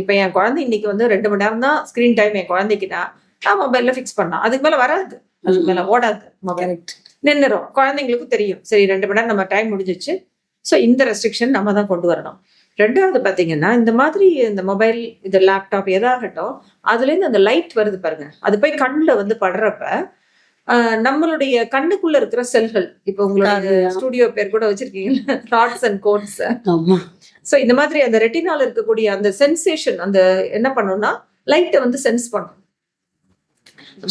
இப்போ என் குழந்தை இன்னைக்கு வந்து ரெண்டு மணி நேரம் தான் ஸ்க்ரீன் டைம் என் குழந்தைக்குன்னா நான் மொபைலில் ஃபிக்ஸ் பண்ணலாம் அதுக்கு மேலே வராது. அதுக்கு மேலே ஓடாது மொபைல் நின்றுரும் குழந்தைங்களுக்கும் தெரியும். சரி ரெண்டு மணி நேரம் நம்ம டைம் முடிஞ்சிச்சு. ஸோ இந்த ரெஸ்ட்ரிக்ஷன் நம்ம தான் கொண்டு வரணும். ரெண்டாவது பார்த்தீங்கன்னா இந்த மாதிரி இந்த மொபைல் இந்த லேப்டாப் எதாகட்டும் அதுலேருந்து அந்த லைட் வருது பாருங்க. அது போய் கண்ணில் வந்து படுறப்ப நம்மளுடைய கண்ணுக்குள்ள இருக்கிற செல்கள் இப்போ உங்களோட ஸ்டுடியோ பேர் கூட வச்சிருக்கீங்கல்ல தாட்ஸ் அண்ட் கோட்ஸ் ஸோ இந்த மாதிரி அந்த ரெட்டினால இருக்கக்கூடிய அந்த சென்சேஷன் அந்த என்ன பண்ணும்னா லைட்டை வந்து சென்ஸ் பண்ணும்.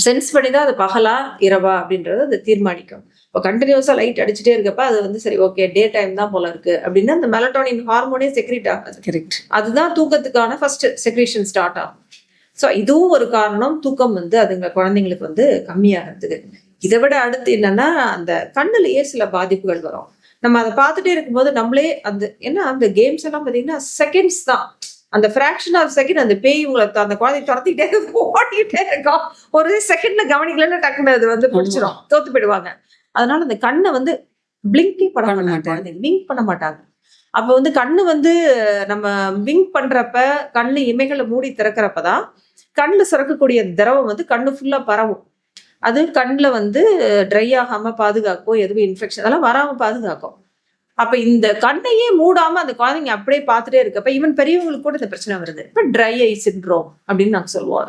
சென்ஸ் பண்ணி தான் அது பகலா இரவா அப்படின்றத அது தீர்மானிக்கும். இப்போ கண்டினியூஸாக லைட் அடிச்சுட்டே இருக்கப்ப அது வந்து சரி ஓகே டே டைம் தான் போல இருக்கு அப்படின்னா அந்த மெலட்டோனின் ஹார்மோனே செக்ரேட் ஆகாது. கரெக்ட் அதுதான் தூக்கத்துக்கான ஃபர்ஸ்ட் செக்ரேஷன் ஸ்டார்ட் ஆகும். ஸோ இதுவும் ஒரு காரணம். தூக்கம் வந்து அதுங்க குழந்தைங்களுக்கு வந்து கம்மியாகிறதுக்கு. இதை விட அடுத்து என்னன்னா அந்த கண்ணுலயே சில பாதிப்புகள் வரும். நம்ம அதை பார்த்துட்டே இருக்கும்போது நம்மளே அந்த ஏன்னா அந்த கேம்ஸ் எல்லாம் பார்த்தீங்கன்னா செகண்ட்ஸ் தான். அந்த ஃப்ராக்ஷன் ஆஃப் செகண்ட் அந்த பேய் உங்களை அந்த குழந்தை துரத்திக்கிட்டே இருக்கும், ஓடிக்கிட்டே இருக்கும் ஒரு செகண்ட்ல கவனிக்கலன்னு டக்குன்னு அது வந்து பிடிச்சிரும். தோத்து போயிடுவாங்க. அதனால அந்த கண்ணை வந்து பிளிங்கே பண்ண மாட்டாங்க விங்க் பண்ண மாட்டாங்க. அப்போ வந்து கண்ணு வந்து நம்ம விங்க் பண்றப்ப கண்ணு இமைகளை மூடி திறக்கிறப்ப தான் கண்ணில் சுரக்கக்கூடிய திரவம் வந்து கண்ணு ஃபுல்லா பரவும். அது கண்ணில் வந்து ட்ரை ஆகாம பாதுகாக்கும் எதுவும் இன்ஃபெக்ஷன் அதெல்லாம் வராம பாதுகாக்கும். அப்ப இந்த கண்ணையே மூடாம அந்த குழந்தைங்க அப்படியே பார்த்துட்டே இருக்கப்ப ஈவன் பெரியவங்களுக்கு கூட இந்த பிரச்சனை வருது. இப்ப ட்ரை ஐ சின்ட்ரோம் அப்படின்னு நாங்க சொல்லுவோம்